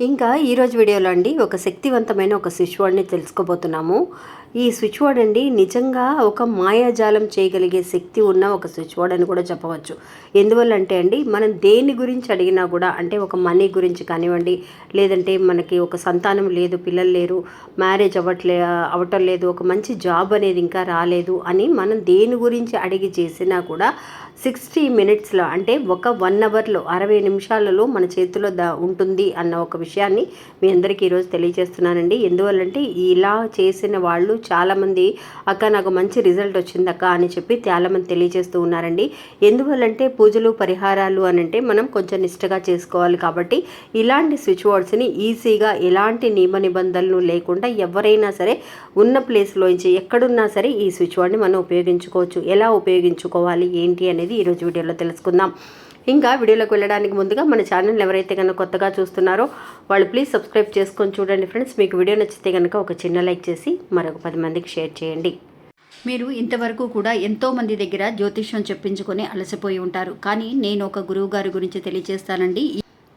ఇంకా ఈరోజు వీడియోలో అండి ఒక శక్తివంతమైన ఒక స్విచ్ వర్డ్ని తెలుసుకోబోతున్నాము. ఈ స్విచ్ వర్డ్ అండి నిజంగా ఒక మాయాజాలం చేయగలిగే శక్తి ఉన్న ఒక స్విచ్ వర్డ్ అని కూడా చెప్పవచ్చు. ఎందువల్ల అంటే అండి మనం దేని గురించి అడిగినా కూడా అంటే ఒక మనీ గురించి కానివ్వండి లేదంటే మనకి ఒక సంతానం లేదు పిల్లలు లేరు మ్యారేజ్ అవ్వట్లే అవ్వటం లేదు ఒక మంచి జాబ్ అనేది ఇంకా రాలేదు అని మనం దేని గురించి అడిగి చేసినా కూడా సిక్స్టీ మినిట్స్లో అంటే ఒక వన్ అవర్లో అరవై నిమిషాలలో మన చేతిలో ద ఉంటుంది అన్న ఒక విషయం విషయాన్ని మీ అందరికీ ఈరోజు తెలియజేస్తున్నానండి. ఎందువల్లంటే ఇలా చేసిన వాళ్ళు చాలామంది అక్క నాకు మంచి రిజల్ట్ వచ్చింది అక్క అని చెప్పి చాలామంది తెలియజేస్తూ ఉన్నారండి. ఎందువల్లంటే పూజలు పరిహారాలు అని అంటే మనం కొంచెం నిష్టగా చేసుకోవాలి కాబట్టి ఇలాంటి స్విచ్ బోర్డ్స్ని ఈజీగా ఎలాంటి నియమ నిబంధనలు లేకుండా ఎవరైనా సరే ఉన్న ప్లేస్లోంచి ఎక్కడున్నా సరే ఈ స్విచ్ బోర్డ్ని మనం ఉపయోగించుకోవచ్చు. ఎలా ఉపయోగించుకోవాలి ఏంటి అనేది ఈరోజు వీడియోలో తెలుసుకుందాం. ఇంకా వీడియోలోకి వెళ్ళడానికి ముందుగా మన ఛానల్ ఎవరైతే కనుక కొత్తగా చూస్తున్నారో వాళ్ళు ప్లీజ్ సబ్స్క్రైబ్ చేసుకొని చూడండి ఫ్రెండ్స్. మీకు వీడియో నచ్చితే కనుక ఒక చిన్న లైక్ చేసి మరొక పది మందికి షేర్ చేయండి. మీరు ఇంతవరకు కూడా ఎంతో మంది దగ్గర జ్యోతిష్యం చెప్పించుకొని అలసిపోయి ఉంటారు. కానీ నేను ఒక గురువు గారి గురించి తెలియజేస్తానండి.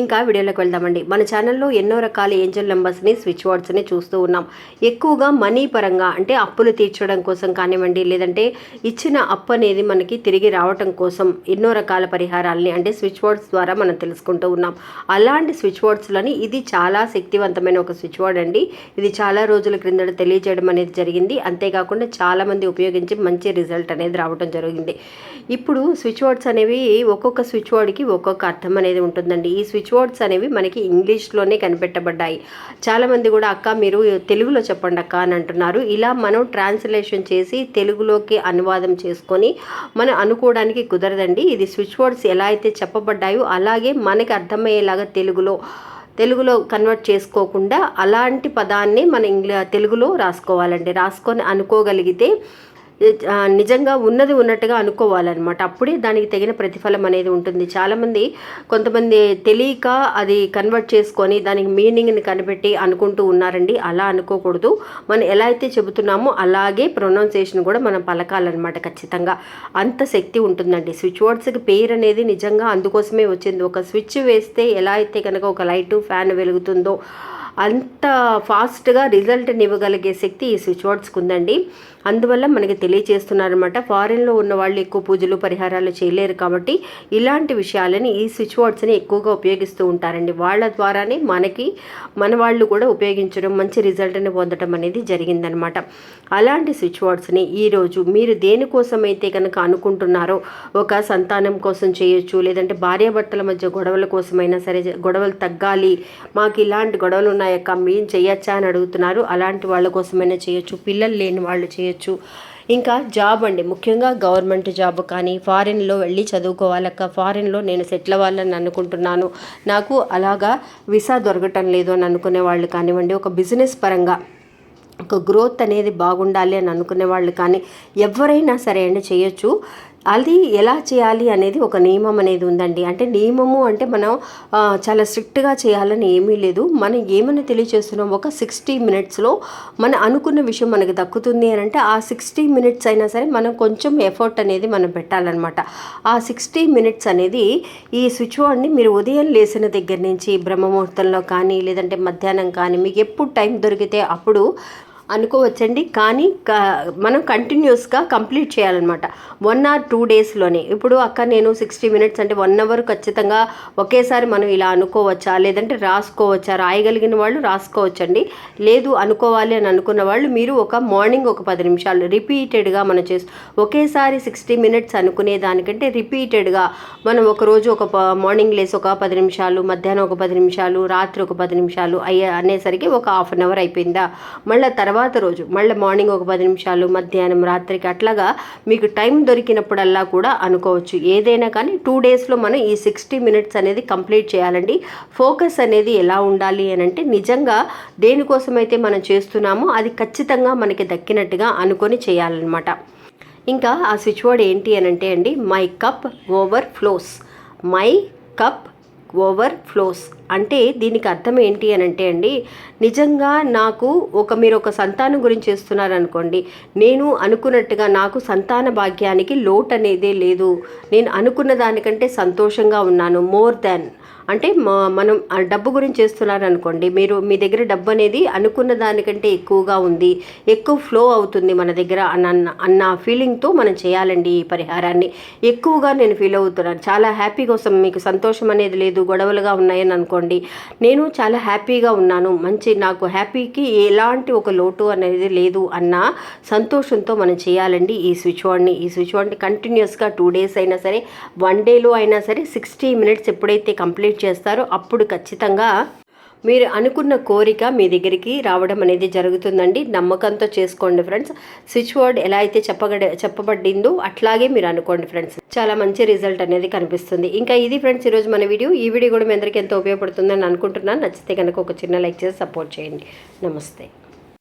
ఇంకా వీడియోలోకి వెళ్దామండి. మన ఛానల్లో ఎన్నో రకాల ఏంజల్ నెంబర్స్ని స్విచ్ వర్డ్స్ని చూస్తూ ఉన్నాం. ఎక్కువగా మనీ పరంగా అంటే అప్పులు తీర్చడం కోసం కానివ్వండి లేదంటే ఇచ్చిన అప్పు అనేది మనకి తిరిగి రావటం కోసం ఎన్నో రకాల పరిహారాలని అంటే స్విచ్ వర్డ్స్ ద్వారా మనం తెలుసుకుంటూ ఉన్నాం. అలాంటి స్విచ్ వర్డ్స్లని ఇది చాలా శక్తివంతమైన ఒక స్విచ్ వర్డ్ అండి. ఇది చాలా రోజుల క్రిందట తెలియజేయడం అనేది జరిగింది. అంతేకాకుండా చాలామంది ఉపయోగించి మంచి రిజల్ట్ అనేది రావడం జరిగింది. ఇప్పుడు స్విచ్ వర్డ్స్ అనేవి ఒక్కొక్క స్విచ్ వర్డ్కి ఒక్కొక్క అర్థం అనేది ఉంటుందండి. ఈ స్విచ్ వర్డ్స్ అనేవి మనకి ఇంగ్లీష్లోనే కనిపెట్టబడ్డాయి. చాలామంది కూడా అక్క మీరు తెలుగులో చెప్పండి అక్క అని అంటున్నారు. ఇలా మనం ట్రాన్స్లేషన్ చేసి తెలుగులోకి అనువాదం చేసుకొని మనం అనుకోవడానికి కుదరదండి. ఇది స్విచ్ వర్డ్స్ ఎలా అయితే చెప్పబడ్డాయో అలాగే మనకి అర్థమయ్యేలాగా తెలుగులో తెలుగులో కన్వర్ట్ చేసుకోకుండా అలాంటి పదాన్ని మన ఇంగ్లీ తెలుగులో రాసుకోవాలండి. రాసుకొని అనుకోగలిగితే నిజంగా ఉన్నది ఉన్నట్టుగా అనుకోవాలన్నమాట. అప్పుడే దానికి తగిన ప్రతిఫలం అనేది ఉంటుంది. చాలామంది కొంతమంది తెలియక అది కన్వర్ట్ చేసుకొని దానికి మీనింగ్ని కనిపెట్టి అనుకుంటూ ఉన్నారండి. అలా అనుకోకూడదు. మనం ఎలా అయితే చెబుతున్నామో అలాగే ప్రొనౌన్సియేషన్ కూడా మనం పలకాలన్నమాట ఖచ్చితంగా. అంత శక్తి ఉంటుందండి. స్విచ్ వర్డ్స్కి పేరు అనేది నిజంగా అందుకోసమే వచ్చింది. ఒక స్విచ్ వేస్తే ఎలా అయితే కనుక ఒక లైటు ఫ్యాన్ వెలుగుతుందో అంత ఫాస్ట్గా రిజల్ట్ని ఇవ్వగలిగే శక్తి ఈ స్విచ్ వర్డ్స్కి ఉందండి అందువల్ల మనకి తెలియజేస్తున్నారనమాట ఫారిన్లో ఉన్న వాళ్ళు ఎక్కువ పూజలు పరిహారాలు చేయలేరు కాబట్టి ఇలాంటి విషయాలని ఈ స్విచ్ బోర్డ్స్ని ఎక్కువగా ఉపయోగిస్తూ ఉంటారండి. వాళ్ళ ద్వారానే మనకి మన వాళ్ళు కూడా ఉపయోగించడం మంచి రిజల్ట్ని పొందడం అనేది జరిగిందనమాట అలాంటి స్విచ్ బోర్డ్స్ని ఈరోజు మీరు దేనికోసం అయితే కనుక అనుకుంటున్నారో ఒక సంతానం కోసం చేయొచ్చు లేదంటే భార్యాభర్తల మధ్య గొడవల కోసమైనా సరే గొడవలు తగ్గాలి మాకు ఇలాంటి గొడవలు ఉన్నాయక్క మేము చేయొచ్చా అని అడుగుతున్నారు. అలాంటి వాళ్ళ కోసమైనా చేయొచ్చు పిల్లలు లేని వాళ్ళు చేయొచ్చు. ఇంకా జాబ్ అండి. ముఖ్యంగా గవర్నమెంట్ జాబ్ కానీ ఫారిన్లో వెళ్ళి చదువుకోవాలక్క ఫారిన్లో నేను సెటిల్ అవ్వాలని అనుకుంటున్నాను. నాకు అలాగా వీసా దొరకటం లేదు అని అనుకునే వాళ్ళు కానివ్వండి ఒక బిజినెస్ పరంగా ఒక గ్రోత్ అనేది బాగుండాలి అని అనుకునే వాళ్ళు కానీ ఎవరైనా సరే అండి చేయొచ్చు. అది ఎలా చేయాలి అనేది ఒక నియమం అనేది ఉందండి. అంటే నియమము అంటే మనం చాలా స్ట్రిక్ట్గా చేయాలని ఏమీ లేదు. మనం ఏమని తెలియచేస్తున్నాం? ఒక సిక్స్టీ మినిట్స్లో మన అనుకున్న విషయం మనకి దక్కుతుంది అని అంటే ఆ సిక్స్టీ మినిట్స్ అయినా సరే మనం కొంచెం ఎఫర్ట్ అనేది మనం పెట్టాలన్నమాట. ఆ సిక్స్టీ మినిట్స్ అనేది ఈ స్విచ్ బోర్డ్ని మీరు ఉదయం లేసిన దగ్గర నుంచి బ్రహ్మముహూర్తంలో కానీ లేదంటే మధ్యాహ్నం కానీ మీకు ఎప్పుడు టైం దొరికితే అప్పుడు అనుకోవచ్చండి. కానీ క- మనం కంటిన్యూస్గా కంప్లీట్ చేయాలన్నమాట. వన్ ఆర్ టూ డేస్లోనే ఇప్పుడు అక్క నేను సిక్స్టీ మినిట్స్ అంటే వన్ అవర్ ఖచ్చితంగా ఒకేసారి మనం ఇలా అనుకోవచ్చా? లేదంటే రాసుకోవచ్చా? రాయగలిగిన వాళ్ళు రాసుకోవచ్చండి. లేదు అనుకోవాలి అని అనుకున్న వాళ్ళు మీరు ఒక మార్నింగ్ ఒక పది నిమిషాలు రిపీటెడ్గా మనం చేస్తూ ఒకేసారి సిక్స్టీ మినిట్స్ అనుకునే దానికంటే రిపీటెడ్గా మనం ఒక రోజు ఒక మార్నింగ్ లేసి ఒక పది నిమిషాలు మధ్యాహ్నం ఒక పది నిమిషాలు రాత్రి ఒక పది నిమిషాలు అయ్యే అనేసరికి ఒక హాఫ్ అన్ అవర్ అయిపోయిందా? మళ్ళీ తర్వాత తర్వాత రోజు మళ్ళీ మార్నింగ్ ఒక పది నిమిషాలు మధ్యాహ్నం రాత్రికి అట్లాగా మీకు టైం దొరికినప్పుడల్లా కూడా అనుకోవచ్చు. ఏదైనా కానీ టూ డేస్లో మనం ఈ సిక్స్టీ మినిట్స్ అనేది కంప్లీట్ చేయాలండి. ఫోకస్ అనేది ఎలా ఉండాలి అని అంటే నిజంగా దేనికోసమైతే మనం చేస్తున్నామో అది ఖచ్చితంగా మనకి దక్కినట్టుగా అనుకొని చేయాలన్నమాట. ఇంకా ఆ స్విచ్ బోర్డ్ ఏంటి అని అంటే అండి my cup overflows my cup overflows అంటే దీనికి అర్థం ఏంటి అని అంటే అండి నిజంగా నాకు ఒక మీరు ఒక సంతానం గురించి చేస్తున్నారనుకోండి నేను అనుకున్నట్టుగా నాకు సంతాన భాగ్యానికి లోటు అనేదే లేదు. నేను అనుకున్న దానికంటే సంతోషంగా ఉన్నాను మోర్ దాన్ అంటే మనం ఆ డబ్బు గురించి చేస్తున్నారు అనుకోండి మీరు మీ దగ్గర డబ్బు అనేది అనుకున్న దానికంటే ఎక్కువగా ఉంది ఎక్కువ ఫ్లో అవుతుంది మన దగ్గర అన్న- అన్న ఫీలింగ్తో మనం చేయాలండి ఈ పరిహారాన్ని. ఎక్కువగా నేను ఫీల్ అవుతున్నాను చాలా హ్యాపీ కోసం మీకు సంతోషం అనేది లేదు గొడవలుగా ఉన్నాయని అనుకోండి. నేను చాలా హ్యాపీగా ఉన్నాను. మంచి నాకు హ్యాపీకి ఎలాంటి ఒక లోటు అనేది లేదు అన్న సంతోషంతో మనం చేయాలండి ఈ స్విచ్ వార్డ్ని ఈ స్విచ్ వార్డ్ని కంటిన్యూస్గా టూ డేస్ అయినా సరే వన్ డేలో అయినా సరే సిక్స్టీ మినిట్స్ ఎప్పుడైతే కంప్లీట్ చేస్తారో అప్పుడు ఖచ్చితంగా మీరు అనుకున్న కోరిక మీ దగ్గరికి రావడం అనేది జరుగుతుందండి. నమ్మకంతో చేసుకోండి ఫ్రెండ్స్. స్విచ్ వర్డ్ ఎలా అయితే చెప్పగడ చెప్పబడిందో అట్లాగే మీరు అనుకోండి ఫ్రెండ్స్. చాలా మంచి రిజల్ట్ అనేది కనిపిస్తుంది. ఇంకా ఇది ఫ్రెండ్స్ ఈరోజు మన వీడియో. ఈ వీడియో కూడా మీ అందరికీ ఎంతో ఉపయోగపడుతుందని అనుకుంటున్నాను. నచ్చితే కనుక ఒక చిన్న లైక్ చేసి సపోర్ట్ చేయండి. నమస్తే.